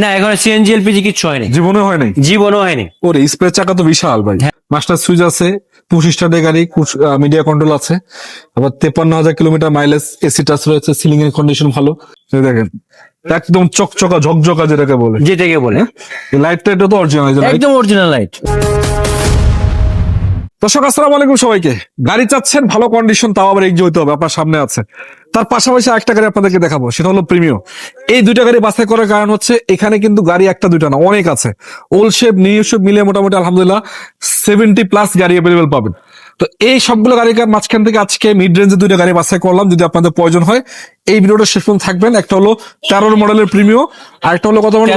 না এখন CNG LPG কিচ্ছু হয়নি। জীবনে হয় নাই জীবনও হয়নি। ওরে স্প্রে চাকা তো বিশাল ভাই। হ্যাঁ। মাস্টার সুইচ আছে পঁচিশটা গাড়ি মিডিয়া কন্ট্রোল আছে। আবার তেপান্ন হাজার কিলোমিটার মাইলেজ এসি টাচ রয়েছে সিলিং এর কন্ডিশন ভালো। দেখেন একদম চকচকা ঝকঝকা যেটাকে বলে। যেটাকে বলে। লাইট লাইটটা এটা তো অরিজিনাল একদম অরিজিনাল লাইট দর্শক আসসালাম আলাইকুম সবাইকে। গাড়ি চাচ্ছেন ভালো কন্ডিশন তাও আবার এগিয়ে হইতে হবে আপনার সামনে আছে। তার পাশাপাশি একটা গাড়ি আপনাদেরকে দেখাবো সেটা হলো প্রিমিয় এই দুইটা গাড়ি বাছাই করার কারণ হচ্ছে এখানে কিন্তু গাড়ি একটা দুইটা না অনেক আছে। ওল্ড শেপ নিউ শেপ মিলে মোটামুটি আলহামদুলিল্লাহ সেভেন্টি প্লাস গাড়ি অ্যাভেলেবেল পাবেন। তো এই সবগুলো গাড়ির মাঝখান থেকে আজকে মিড রেঞ্জে দুইটা গাড়ি বাছাই করলাম যদি আপনাদের প্রয়োজন হয়। এই ভিডিওটা শেষ পর্যন্ত থাকবেন। একটা হলো তেরোর মডেলের প্রিমিয় আর একটা হলো কত মডেল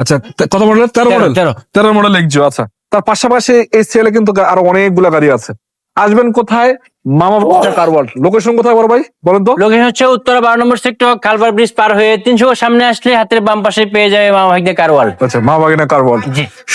আচ্ছা কত মডেলের তেরো মডেল তেরো। তেরো মডেল এক্সিও আচ্ছা। তার পাশাপাশি এই সেলে কিন্তু আরও অনেকগুলো গাড়ি আছে। আসবেন কোথায়? মামা কার ওয়ার্ল্ড? লোকেশন কোথায় বড় ভাই? বলেন তো। লোকেশন হচ্ছে উত্তরা বারো নম্বর সেক্টর কালবার ব্রিজ পার হয়ে তিনশো সামনে আসলে হাতের বাম পাশে পেয়ে যাবে মা ভাইদের কারওয়াল আচ্ছা মা বাগিনা কার ওয়ার্ল্ড?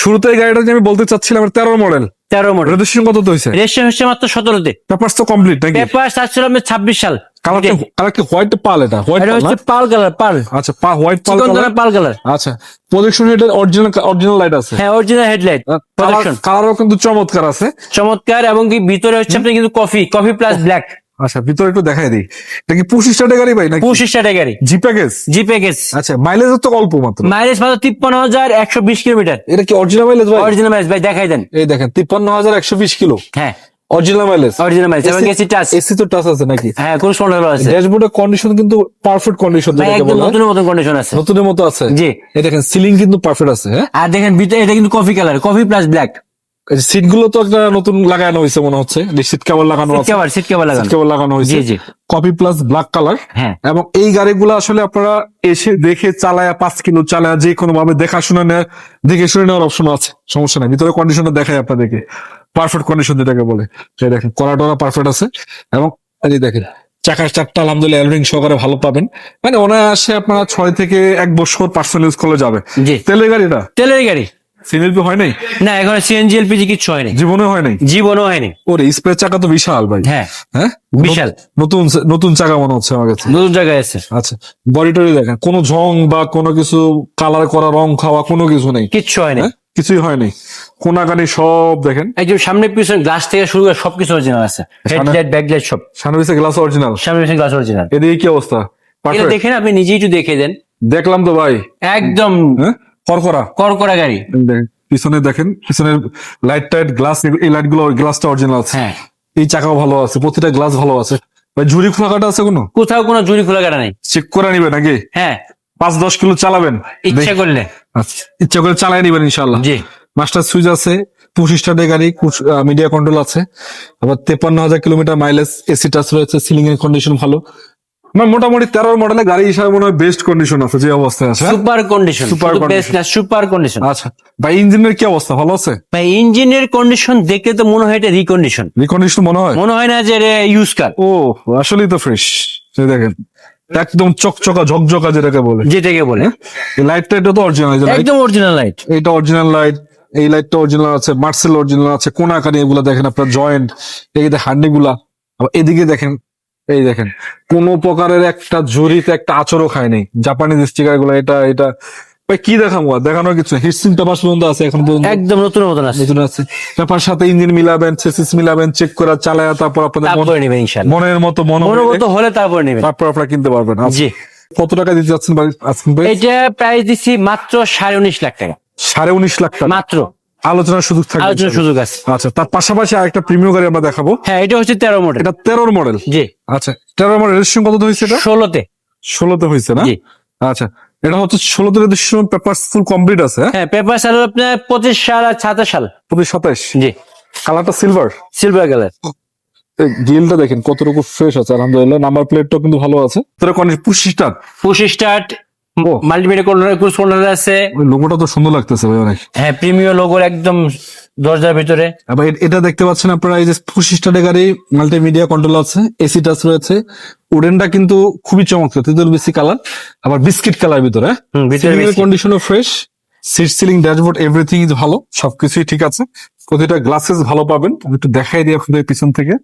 শুরুতে এই গাড়িটা যে আমি বলতে চাচ্ছিলাম তেরো মডেল তেরো মডেল রেজিস্ট্রেশন কত হয়েছে রেজিস্ট্রেশন হচ্ছে মাত্র সতেরোতে। পেপারস তো কমপ্লিট নাকি? পেপার আসছিল আমি ছাব্বিশ সাল। কালার কি কালার কি হোয়াইট পাল এটা? হোয়াইট এটা পাল হচ্ছে পাল কালার পাল। আচ্ছা পা হোয়াইট পাল কালার পাল কালার। আচ্ছা প্রজেকশন হেডের অরিজিনাল অরিজিনাল লাইট আছে। হ্যাঁ অরিজিনাল হেডলাইট প্রোডাকশন কালারও কিন্তু চমৎকার আছে। চমৎকার এবং কি ভিতরে হচ্ছে আপনি কিন্তু কফি কফি প্লাস ব্ল্যাক আচ্ছা ভিতরে একটু দেখাই দিই। এটা কি পঁচিশ স্টার্টের গাড়ি ভাই নাকি? পঁচিশ টাকা গাড়ি জি প্যাকেজ জি প্যাকেজ আচ্ছা মাইলেজ তো অল্প মাত্র। মাইলেজ মাত্র তিপ্পান্ন হাজার একশো বিশ কিলোমিটার। এটা কি অরিজিনাল মাইলেজ ভাই? অরিজিনাল মাইলেজ ভাই দেখাই দেন। এই দেখেন তিপ্পান্ন হাজার একশো বিশ কিলো। হ্যাঁ। অরিজিনাল মাইলেজ অরিজিনাল মাইলেজ এবং এসি টাচ এসি তো টাচ আছে নাকি? হ্যাঁ কোন সময় আছে। ড্যাশবোর্ডের কন্ডিশন কিন্তু পারফেক্ট কন্ডিশন যেটা বলা। হয়। নতুন মতন কন্ডিশন আছে। নতুনের মতো আছে? জি। এই দেখেন সিলিং কিন্তু পারফেক্ট আছে হ্যাঁ? আর দেখেন ভিতরে এটা কিন্তু coffee colour coffee plus black সিটগুলো তো একটা নতুন লাগানো হয়েছে মনে হচ্ছে। সিট কেবল লাগানো আছে। কেবল সিট কেবল লাগানো। সিট লাগানো হয়েছে কপি প্লাস ব্ল্যাক কালার এবং এই গাড়িগুলো আসলে আপনারা এসে দেখে চালায়া পাঁচ কিলো চালায়া যে কোনো ভাবে দেখাশোনা নেওয়ার দেখে শুনে নেওয়ার অপশন আছে। সমস্যা নাই। ভিতরে কন্ডিশনটা দেখাই আপনাদেরকে। পারফেক্ট কন্ডিশন যেটাকে বলে। সেই দেখেন কলাটরা পারফেক্ট আছে। এবং এই দেখেন চাকার চারটা আলহামদুলিল্লাহ এলরিং সহকারে ভালো পাবেন। মানে অনায়াসে আপনারা ছয় থেকে এক বছর পার্সোনাল ইউজ করলে যাবে। তেলের গাড়িটা? তেলের গাড়ি। সিএনজি হয় নাই? না এখন সিএনজি এলপিজি কিচ্ছু হয়নি জীবনে হয় নাই? জীবনও হয়নি ওরে স্প্রে চাকা তো বিশাল ভাই। হ্যাঁ হ্যাঁ? বিশাল। নতুন নতুন চাকা মনে হচ্ছে আমার কাছে। নতুন জায়গায় আছে। আচ্ছা বডি টডি দেখেন কোনো ঝং বা কোনো কিছু কালার করা রং খাওয়া কোনো কিছু নেই। কিচ্ছু হয়নি হ্যাঁ? কিছুই হয়নি কোনাকানি সব দেখেন। একদম সামনে পিছনে গ্লাস থেকে শুরু করে সবকিছু অরিজিনাল আছে। হেডলাইট ব্যাকলাইট সব। সামনে পিছিয়ে গ্লাস অরিজিনাল সামনে পিছনে গ্লাস অরিজিনাল এদিকে কি অবস্থা? এটা দেখেন আপনি নিজেই একটু দেখে দেন। দেখলাম তো ভাই। একদম। হ্যাঁ? করকরা করকরা গাড়ি। পিছনে দেখেন পিছনের লাইট টাইট গ্লাস এই লাইটগুলো গ্লাসটা অরিজিনাল আছে। হ্যাঁ। এই চাকাও ভালো আছে প্রতিটা গ্লাস ভালো আছে। ঝুড়ি খোলা কাটা আছে কোনো? কোথাও কোনো জুড়ি খোলা কাটা নাই। চেক করে নিবে নাকি? হ্যাঁ। পাঁচ দশ কিলো চালাবেন। ইচ্ছা করলে। আচ্ছা ইচ্ছা করে চালাই নিবেন ইনশাল্লাহ জি। মাস্টার সুইচ আছে পঁচিশ স্টারের গাড়ি মিডিয়া কন্ট্রোল আছে। আবার তেপান্ন হাজার কিলোমিটার মাইলেজ এসি টাচ রয়েছে সিলিং এর কন্ডিশন ভালো। আমার মোটামুটি তেরো মডেলের গাড়ি হিসাবে মনে হয় বেস্ট কন্ডিশন আছে যে অবস্থায় আছে হ্যাঁ? Super condition super condition. না সুপার কন্ডিশন আচ্ছা ভাই ইঞ্জিনের কি অবস্থা ভালো আছে? ভাই ইঞ্জিনের কন্ডিশন দেখে তো মনে হয় এটা রিকন্ডিশন রিকন্ডিশন মনে হয়? মনে হয় না যে ইউজ কার ও আসলেই তো ফ্রেশ দেখেন একদম চকচকা ঝকঝকা যেটাকে বলে। যেটাকে বলে। লাইটটা এটা তো অরিজিনাল একদম অরিজিনাল লাইট এটা অরিজিনাল লাইট এই লাইটটা অরিজিনাল আছে মার্সেল অরিজিনাল আছে কোনাকানি এগুলা দেখেন আপনার জয়েন্ট এই যে হান্ডি গুলা এদিকে দেখেন এই দেখেন কোন প্রকারের একটা জড়িতে একটা আচরও খায়নি জাপানিজ স্টিকারগুলা এটা এটা। ভাই কি দেখাবো আর? দেখানোর কিছু হিটসিং পেপার পর্যন্ত আছে এখন পর্যন্ত একদম নতুন মতন আছে। নতুন আছে। পেপার সাথে ইঞ্জিন মিলাবেন চেসিস মিলাবেন চেক করা চালায়া তারপর আপনাদের তারপরে নেবেন মনের মতো মন মনোগত হলে তারপরে নেবেন। তারপর আপনারা কিনতে পারবেন। আচ্ছা, জি। কত টাকা দিতে যাচ্ছেন ভাই এটা প্রাইস দিচ্ছি মাত্র সাড়ে উনিশ লাখ টাকা। সাড়ে উনিশ লাখ টাকা। মাত্র। আলোচনার সুযোগ থাকবে আলোচনার সুযোগ আছে। আচ্ছা তার পাশাপাশি আরেকটা প্রিমিয়াম গাড়ি আমরা দেখাবো। হ্যাঁ এটা হচ্ছে তেরো মডেল এটা তেরোর মডেল জি। আচ্ছা তেরোর মডেল রেজিস্ট্রেশন কত হয়েছে এটা? ষোলোতে। ষোলোতে হয়েছে না? আচ্ছা এটা হচ্ছে ষোলোতে রেজিস্ট্রেশন পেপার ফুল কমপ্লিট আছে হ্যাঁ? হ্যাঁ পেপার সাল আপনার পঁচিশ সাল আর সাতাশ সাল। প্রতি সাতাইশ জি। কালারটা সিলভার সিলভার কালার গিলটা দেখেন কতটুকু ফ্রেশ আছে আলহামদুলিল্লাহ। নাম্বার প্লেটটাও কিন্তু ভালো আছে। তোর কন্ডিশন পুশিটা পুশ স্টার্ট। মাল্টিমিডিয়া কন্ট্রোলার আছে? লোগোটা তো সুন্দর লাগতেছে ভাই অনেক। হ্যাঁ প্রিমিয়ার লোগোর একদম দরজার ভিতরে। এটা দেখতে পাচ্ছেন আপনারা এই যে পুশিস্টারের গাড়ি মাল্টিমিডিয়া কন্ট্রোল আছে এসি টাচ রয়েছে। উডেনটা কিন্তু খুবই চমৎকার তিতুল বেশি কালার আবার বিস্কিট কালার ভিতরে। কন্ডিশনও fresh seat ceiling dashboard everything is ভালো সবকিছুই ঠিক আছে। প্রতিটা গ্লাসেস ভালো পাবেন। একটু দেখাই দিই আপনাদের পিছন থেকে।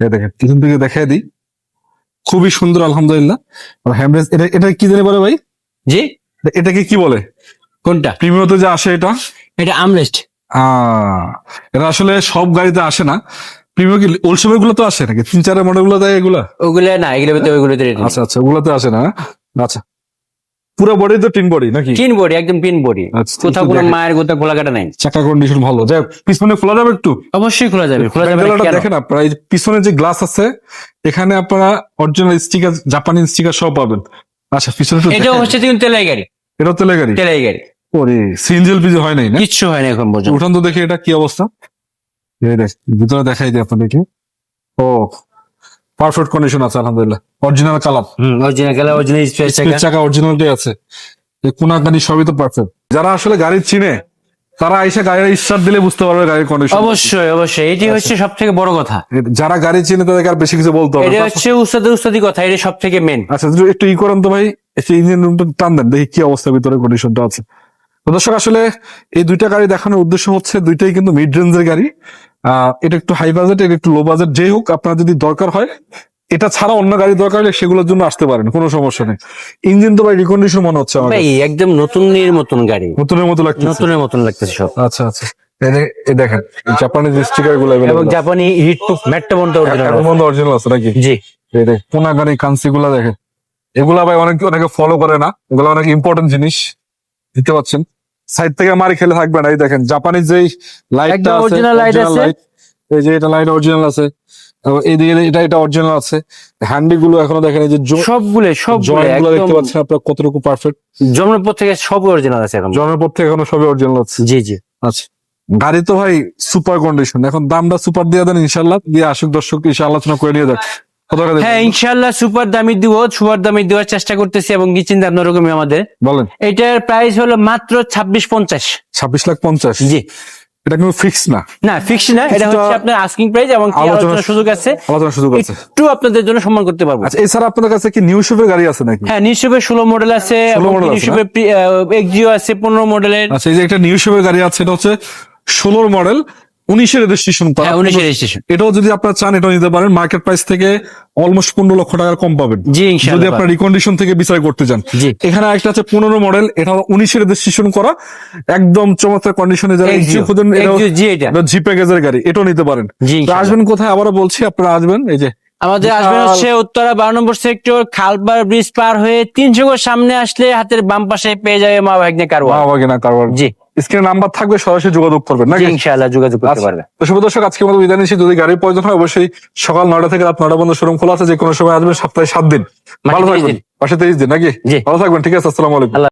দেখেন পিছন থেকে দেখাই দিই। খুবই সুন্দর আলহামদুলিল্লাহ। আর হ্যামরেজ এটা এটা কি জানি বলে ভাই? জি? এটাকে কি বলে? কোনটা? প্রিমিয়তে যে আসে এটা? এটা আমরেস্ট। আহ, এটা আসলে সব গাড়িতে আসে না। প্রিমিয় কি ওলসবেরগুলো তো আসে নাকি? তিন চারের মডেলগুলো দেয় এগুলা? ওগুলো না এগুলো ভিতরে ওইগুলোতে ready আচ্ছা আচ্ছা ওগুলোতে আসে না। হ্যাঁ? আচ্ছা। পুরো বডি তো টিন বডি নাকি? পিন বডি একদম বডি আচ্ছা, কোথাও একটু কোনো মায়ের কোথাও খোলা কাটা নাই। চাকা কন্ডিশন ভালো। যাই পিছনে খোলা যাবে একটু? অবশ্যই খোলা যাবে খোলা যাবে দেখেন আপনারা পিছনে যে গ্লাস আছে এখানে আপনারা অরিজিনাল স্টিকার জাপানি স্টিকার সব পাবেন। আচ্ছা পিছনে এটাও হচ্ছে কিন্তু তেলাই গাড়ি। এটা তেলে গাড়ি? গাড়ি। ওরে হয় নাই না? কিচ্ছু হয় না এখন পর্যন্ত। উঠান তো দেখি এটা কি অবস্থা। ভিতরে দেখাই দিই আপনাদেরকে। ও পারফেক্ট কন্ডিশন আছে আলহামদুলিল্লাহ। Original colour. হুম অরিজিনাল কালার অরিজিনাল স্পেস চাকা। অরিজিনালটাই আছে। এই গাড়ি সবই তো পারফেক্ট যারা আসলে গাড়ি চিনে তারা এসে গাড়ির স্টার্ট দিলে বুঝতে পারবে গাড়ির কন্ডিশন অবশ্যই অবশ্যই। এটি হচ্ছে সব থেকে বড় কথা। যারা গাড়ি চিনে তাদেরকে আর বেশি কিছু বলতে হবে এটা হচ্ছে উস্তাদি উস্তাদি কথা এটা সব থেকে মেন আচ্ছা একটু- ই করেন তো ভাই ইঞ্জিন রুমটা টান দেন দেখি কি অবস্থা ভিতরে কন্ডিশনটা আছে। দর্শক আসলে এই দুইটা গাড়ি দেখানোর উদ্দেশ্য হচ্ছে দুইটাই কিন্তু মিড রেঞ্জের গাড়ি। আহ, এটা একটু হাই বাজেট এটা একটু লো বাজেট যেই হোক আপনার যদি দরকার হয় এটা ছাড়া অন্য গাড়ি দরকার হলে সেগুলোর জন্য আসতে পারেন কোনো সমস্যা নেই। ইঞ্জিন তো ভাই রিকন্ডিশন মনে হচ্ছে আমার ভাই একদম নতুনের মতন গাড়ি। নতুনের মতো লাগছে নতুনের মতন লাগতেছে সব। আচ্ছা আচ্ছা। এই দেখেন জাপানিজ স্টিকারগুলো এবং জাপানি হিট প্রুফ ম্যাটটা পর্যন্ত অরিজিনাল আছে নাকি? জি। এই দেখ গাড়ি কান্সি গুলা দেখে এগুলা ভাই অনেকে অনেকে ফলো করে না। এগুলো অনেক ইম্পর্টেন্ট জিনিস। দিতে পারছেন সাইড থেকে মারি খেলে থাকবে না। এই দেখেন জাপানিজ যেই লাইটটা আছে original আছে। এই যে এটা লাইট অরিজিনাল আছে। এবং এইদিকে এটা এটা অরিজিনাল আছে। হ্যান্ডি গুলো এখনও দেখেন এই যে সবগুলো সবগুলো গুলো দেখতে পাচ্ছেন আপনার কতটুকু পারফেক্ট জন্মের পর থেকে সব অরিজিনাল আছে এখন। জনের পর থেকে এখনও সবই অরিজিনাল আছে। জি জি। আচ্ছা। গাড়ি তো ভাই সুপার কন্ডিশন এখন দামটা সুপার দিয়ে দেন ইনশাল্লাহ দিয়ে আসুক দর্শক ইনশাল্লাহ আলোচনা করে নিয়ে যাক। হ্যাঁ ইনশাল্লাহ সুপার দামি দিব সুপার দামি দেওয়ার চেষ্টা করতেছি এবং কি চিন্তা আপনার রকমই আমাদের। বলেন। এটার প্রাইস হলো মাত্র ছাব্বিশ পঞ্চাশ। ছাব্বিশ লাখ পঞ্চাশ। জি। এটা কিন্তু ফিক্স না। না ফিক্স না এটা হচ্ছে আপনার আস্কিং প্রাইস এবং আলোচনার সুযোগ আছে। আলোচনার সুযোগ আছে। একটু আপনাদের জন্য সম্মান করতে পারব। আচ্ছা এছাড়া আপনাদের কাছে কি নিউ শেপের গাড়ি আছে নাকি? হ্যাঁ নিশ্চয় ষোলো মডেল আছে 16 model আছে এক্সজিও আছে পনেরো মডেলের আচ্ছা এই যে একটা নিউ শেপের গাড়ি আছে এটা হচ্ছে ষোলোর মডেল উনিশের রেজিস্ট্রেশন হ্যাঁ উনিশের রেজিস্ট্রেশন এটাও যদি আপনার চান এটাও নিতে পারেন। মার্কেট প্রাইস থেকে অলমোস্ট পনেরো লক্ষ টাকার কম পাবেন। যদি আপনার রিকন্ডিশন থেকে বিচার করতে চান এখানে একটা আছে পনেরো মডেল এটা উনিশের রেজিস্ট্রেশন করা। একদম চমৎকার কন্ডিশনে যারা খোঁজেন জি এটা। জি প্যাকেজের গাড়ি। এটাও নিতে পারেন। জি আসবেন কোথায়? আবারও বলছি আপনারা আসবেন এই যে আমাদের আসবে বিশাল- হচ্ছে উত্তরা বারো নম্বর সেক্টর খালবার ব্রিজ পার হয়ে তিনশো সামনে আসলে হাতের বাম পাশে পেয়ে যাবে মা ভাগ্নে কারওয়া মা কারবার জি। স্ক্রিনে নাম্বার থাকবে সরাসরি যোগাযোগ করবেন নাকি? ইনশাআল্লাহ যোগাযোগ করতে আচ্ছা। পারবে। তো শুভ দর্শক আজকে আমাদের বিদায় নিচ্ছি। যদি গাড়ির প্রয়োজন হয় অবশ্যই সকাল নয়টা থেকে রাত নয়টা পর্যন্ত শোরুম খোলা আছে যে কোনো সময় আসবেন সপ্তাহে সাত দিন। ভালো 30 থাকবেন। পাশে তেইশ দিন নাকি? ভালো থাকবেন ঠিক আছে আসসালামু আলাইকুম।